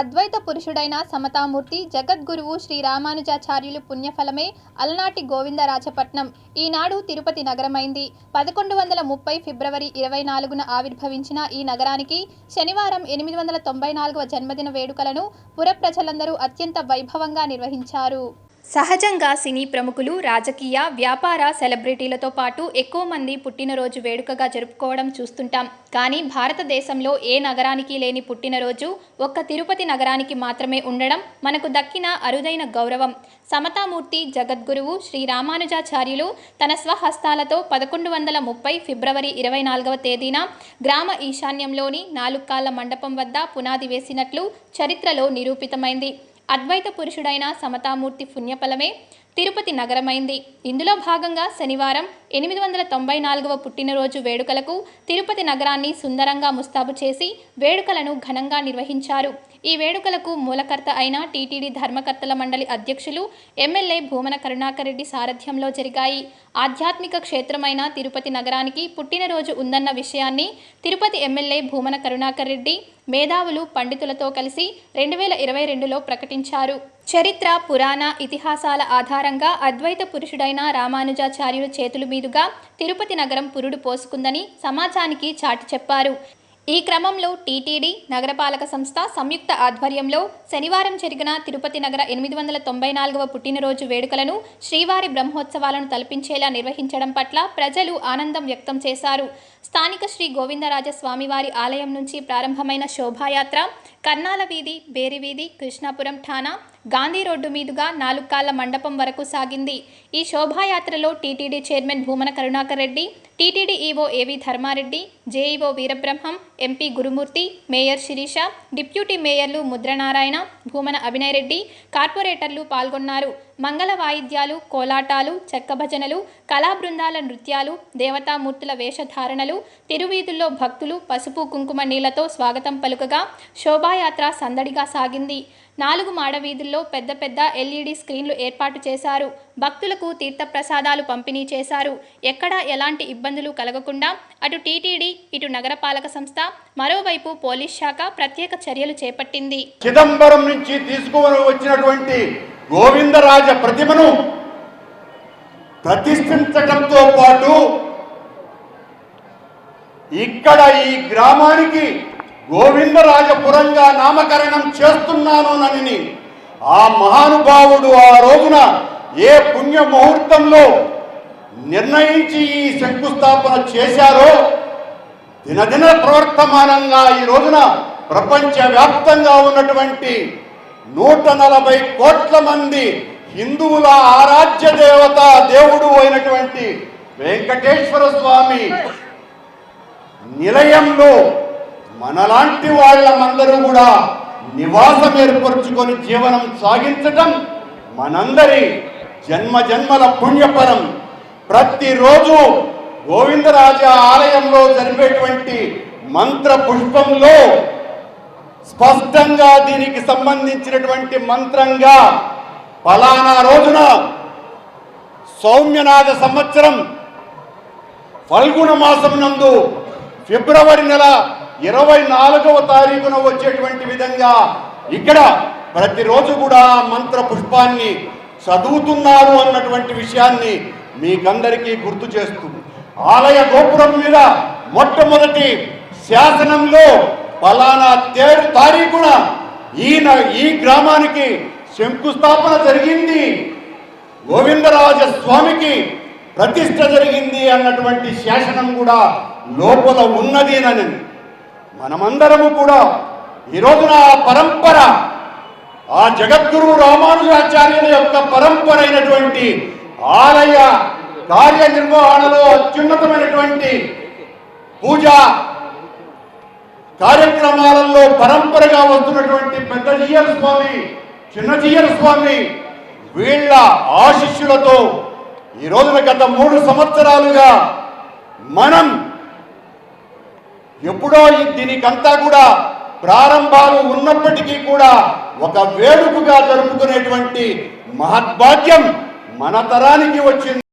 అద్వైత పురుషుడైన సమతామూర్తి జగద్గురువు శ్రీ రామానుజాచార్యులు పుణ్యఫలమే అలనాటి గోవిందరాజపట్నం ఈనాడు తిరుపతి నగరమైంది. పదకొండు వందల ముప్పై ఫిబ్రవరి ఇరవై నాలుగున ఆవిర్భవించిన ఈ నగరానికి శనివారం ఎనిమిది వందల తొంభై నాలుగవ జన్మదిన వేడుకలను పురప్రజలందరూ అత్యంత వైభవంగా నిర్వహించారు. సహజంగా సినీ ప్రముఖులు రాజకీయ వ్యాపార సెలబ్రిటీలతో పాటు ఎక్కువ మంది పుట్టినరోజు వేడుకగా జరుపుకోవడం చూస్తుంటాం. కానీ భారతదేశంలో ఏ నగరానికి లేని పుట్టినరోజు ఒక్క తిరుపతి నగరానికి మాత్రమే ఉండడం మనకు దక్కిన అరుదైన గౌరవం. సమతామూర్తి జగద్గురువు శ్రీ రామానుజాచార్యులు తన స్వహస్తాలతో పదకొండు వందల ముప్పై ఫిబ్రవరి ఇరవై నాలుగవ తేదీన గ్రామ ఈశాన్యంలోని నాలుక్కాళ్ళ మండపం వద్ద పునాది వేసినట్లు చరిత్రలో నిరూపితమైంది. అద్వైత పురుషుడైన సమతామూర్తి పుణ్యఫలమే తిరుపతి నగరమైంది. ఇందులో భాగంగా శనివారం ఎనిమిది వందల తొంభై నాలుగవ పుట్టినరోజు వేడుకలకు తిరుపతి నగరాన్ని సుందరంగా ముస్తాబు చేసి వేడుకలను ఘనంగా నిర్వహించారు. ఈ వేడుకలకు మూలకర్త అయిన టీటీడీ ధర్మకర్తల మండలి అధ్యక్షులు ఎమ్మెల్యే భూమన కరుణాకర్ రెడ్డి సారథ్యంలో జరిగాయి. ఆధ్యాత్మిక క్షేత్రమైన తిరుపతి నగరానికి పుట్టినరోజు ఉందన్న విషయాన్ని తిరుపతి ఎమ్మెల్యే భూమన కరుణాకర్ రెడ్డి మేధావులు పండితులతో కలిసి రెండు వేల ఇరవై రెండులో ప్రకటించారు. చరిత్ర పురాణ ఇతిహాసాల ఆధారంగా అద్వైత పురుషుడైన రామానుజాచార్యుల చేతుల మీదుగా తిరుపతి నగరం పురుడు పోసుకుందని సమాజానికి చాటి చెప్పారు. ఈ క్రమంలో టీటీడీ నగరపాలక సంస్థ సంయుక్త ఆధ్వర్యంలో శనివారం జరిగిన తిరుపతి నగర ఎనిమిది వందల తొంభై నాలుగవ పుట్టినరోజు వేడుకలను శ్రీవారి బ్రహ్మోత్సవాలను తలపించేలా నిర్వహించడం పట్ల ప్రజలు ఆనందం వ్యక్తం చేశారు. స్థానిక శ్రీ గోవిందరాజ స్వామివారి ఆలయం నుంచి ప్రారంభమైన శోభాయాత్ర కర్నాల వీధి బేరివీధి కృష్ణాపురం ఠాణా గాంధీ రోడ్డు మీదుగా నాలుక్కాళ్ళ మండపం వరకు సాగింది. ఈ శోభాయాత్రలో TTD chairman Bhumana Karunakar Reddy TTD EO AV Dharma Reddy JEO Veerabrahmam MP Gurumurthy mayor Sirisha deputy మేయర్లు Mudranarayana Bhumana Abhinay Reddy కార్పొరేటర్లు పాల్గొన్నారు. మంగళ వాయిద్యాలు కోలాటాలు చెక్క భజనలు కళా బృందాల నృత్యాలు దేవతామూర్తుల వేషధారణలు తిరువీధుల్లో భక్తులు పసుపు కుంకుమ నీళ్ళతో స్వాగతం పలుకగా శోభాయాత్ర సందడిగా సాగింది. నాలుగు మాడవీధుల్లో పెద్ద పెద్ద ఎల్ఈడి స్క్రీన్లు ఏర్పాటు చేశారు. భక్తులకు తీర్థప్రసాదాలు పంపిణీ చేశారు. ఎక్కడా ఎలాంటి ఇబ్బందులు కలగకుండా అటు టీటీడీ ఇటు నగరపాలక సంస్థ మరోవైపు పోలీస్ శాఖ ప్రత్యేక చర్యలు చేపట్టింది. చిదంబరం నుంచి తీసుకుని వచ్చినటువంటి గోవిందరాజ ప్రతిమను ప్రతిష్ఠించటంతో పాటు ఇక్కడ ఈ గ్రామానికి గోవిందరాజపురంగా నామకరణం చేస్తున్నాను నని ఆ మహానుభావుడు ఆ రోజున ఏ పుణ్య ముహూర్తంలో నిర్ణయించి ఈ శంకుస్థాపన చేశారో దినదిన ప్రవర్తమానంగా ఈ రోజున ప్రపంచ వ్యాప్తంగా ఉన్నటువంటి నూట నలభై కోట్ల మంది హిందువుల ఆరాధ్య దేవత దేవుడు అయినటువంటి వెంకటేశ్వర స్వామి నిలయంలో మనలాంటి వాళ్ళమందరూ కూడా నివాసం ఏర్పరచుకొని జీవనం సాగించటం మనందరి జన్మ జన్మల పుణ్యపరం ప్రతిరోజు గోవిందరాజ ఆలయంలో జరిపేటువంటి మంత్ర పుష్పంలో స్పష్టంగా దీనికి సంబంధించినటువంటి మంత్రంగా ఫలానా రోజున సౌమ్యనాథ సంవత్సరం ఫల్గుణ మాసం నందు ఫిబ్రవరి నెల ఇరవై నాలుగవ తారీఖున వచ్చేటువంటి విధంగా ఇక్కడ ప్రతిరోజు కూడా మంత్ర పుష్పాన్ని చదువుతున్నారు అన్నటువంటి విషయాన్ని మీకందరికీ గుర్తు చేస్తుంది. ఆలయ గోపురం మీద మొట్టమొదటి శాసనంలో ఫలానా తేరు తారీఖున ఈయన ఈ గ్రామానికి శంకుస్థాపన జరిగింది. గోవిందరాజ స్వామికి ప్రతిష్ట జరిగింది అన్నటువంటి శాసనం కూడా లోపల ఉన్నది అని మనమందరము కూడా ఈ రోజున ఆ పరంపర ఆ జగద్గురు రామానుజాచార్యుల యొక్క పరంపర అయినటువంటి ఆలయ కార్యనిర్వహణలో అత్యున్నతమైనటువంటి పూజ కార్యక్రమాలలో పరంపరగా వస్తున్నటువంటి పెద్ద జీయర్ స్వామి చిన్న జీయర్ స్వామి వీళ్ళ ఆశిష్యులతో ఈ రోజున గత మూడు సంవత్సరాలుగా మనం ఎప్పుడో దీనికంతా కూడా ప్రారంభాలు ఉన్నప్పటికీ కూడా ఒక వేడుకగా జరుపుకునేటువంటి మహద్భాగ్యం మన తరానికి వచ్చింది.